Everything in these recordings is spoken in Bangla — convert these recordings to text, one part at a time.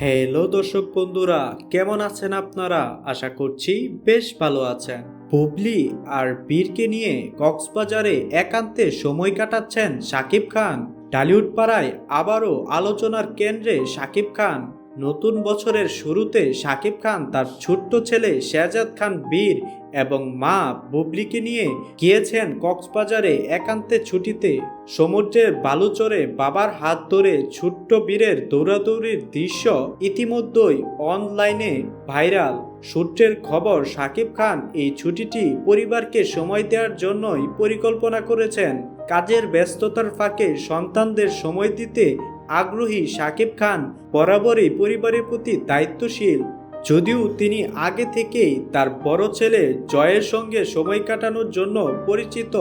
হ্যালো দর্শক বন্ধুরা, কেমন আছেন আপনারা? আশা করছি বেশ ভালো আছেন। বুবলি আর বীরকে নিয়ে কক্সবাজারে একান্তে সময় কাটাচ্ছেন শাকিব খান। টালিউড পাড়ায় আবারও আলোচনার কেন্দ্রে শাকিব খান। নতুন বছরের শুরুতে শাকিব খান তার ছোট্ট ছেলে শেহজাদ খান বীর এবং মা বুবলিকে নিয়ে গিয়েছেন কক্সবাজারে একান্তে ছুটিতে। সমুদ্রের বালুচরে বাবার হাত ধরে ছোট্ট বীরের দৌড়াদৌড়ির দৃশ্য ইতিমধ্যেই অনলাইনে ভাইরাল। সূত্রের খবর শাকিব খান এই ছুটিটি পরিবারকে সময় দেওয়ার জন্যই পরিকল্পনা করেছেন। কাজের ব্যস্ততার ফাঁকে সন্তানদের সময় দিতে আগ্রহী শাকিব খান বরাবরই পরিবারের প্রতি দায়িত্বশীল। যদিও তিনি আগে থেকেই তার বড় ছেলে জয়ের সঙ্গে সময় কাটানোর জন্য পরিচিত।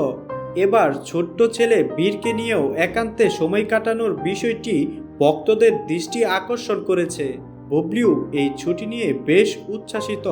এবার ছোট্ট ছেলে বীরকে নিয়েও একান্তে সময় কাটানোর বিষয়টি ভক্তদের দৃষ্টি আকর্ষণ করেছে। বুবলিও এই ছুটি নিয়ে বেশ উচ্ছ্বাসিত।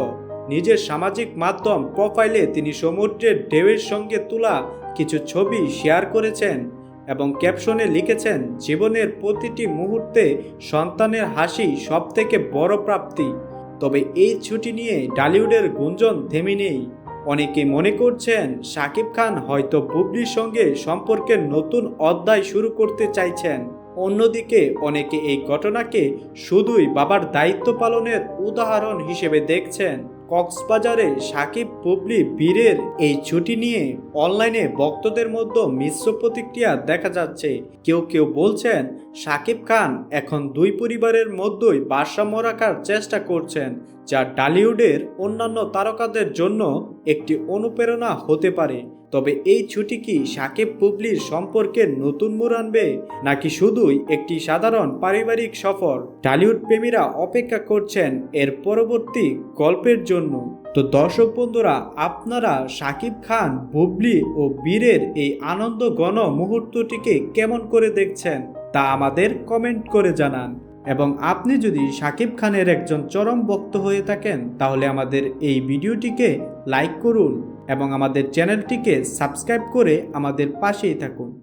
নিজের সামাজিক মাধ্যম প্রোফাইলে তিনি সমুদ্রের ঢেউয়ের সঙ্গে তোলা কিছু ছবি শেয়ার করেছেন। এবং ক্যাপশনে লিখেছেন, জীবনের প্রতিটি মুহূর্তে সন্তানের হাসি সবথেকে বড় প্রাপ্তি। তবে এই ছুটি নিয়ে ডালিউডের গুঞ্জন থেমে নেই। অনেকে মনে করছেন, শাকিব খান হয়তো বুবলির সঙ্গে সম্পর্কের নতুন অধ্যায় শুরু করতে চাইছেন। অন্যদিকে অনেকে এই ঘটনাকে শুধুই বাবার দায়িত্ব পালনের উদাহরণ হিসেবে দেখছেন। কক্সবাজারে সাকিব, পুবলি, বীরের এই ছুটি নিয়ে অনলাইনে ভক্তদের মধ্যে মিশ্র প্রতিক্রিয়া দেখা যাচ্ছে। কেউ কেউ বলছেন, সাকিব খান এখন দুই পরিবারের মধ্যেই ভারসাম্য রাখার চেষ্টা করছেন। যা টালিউডের অন্যান্য তারকাদের জন্য একটি অনুপ্রেরণা হতে পারে। তবে এই ছুটি কি সাকিব পুবলির সম্পর্কের নতুন মোড় আনবে, নাকি শুধুই একটি সাধারণ পারিবারিক সফর? টালিউড প্রেমীরা অপেক্ষা করছেন এর পরবর্তী গল্পের জন্য। তো দর্শক বন্ধুরা, আপনারা সাকিব খান, বুবলি ও বীরের এই আনন্দ গণ মুহূর্তটিকে কেমন করে দেখছেন, তা আমাদের কমেন্ট করে জানান। এবং আপনি যদি সাকিব খানের একজন চরম বক্ত হয়ে থাকেন, তাহলে আমাদের এই ভিডিওটিকে লাইক করুন এবং আমাদের চ্যানেলটিকে সাবস্ক্রাইব করে আমাদের পাশেই থাকুন।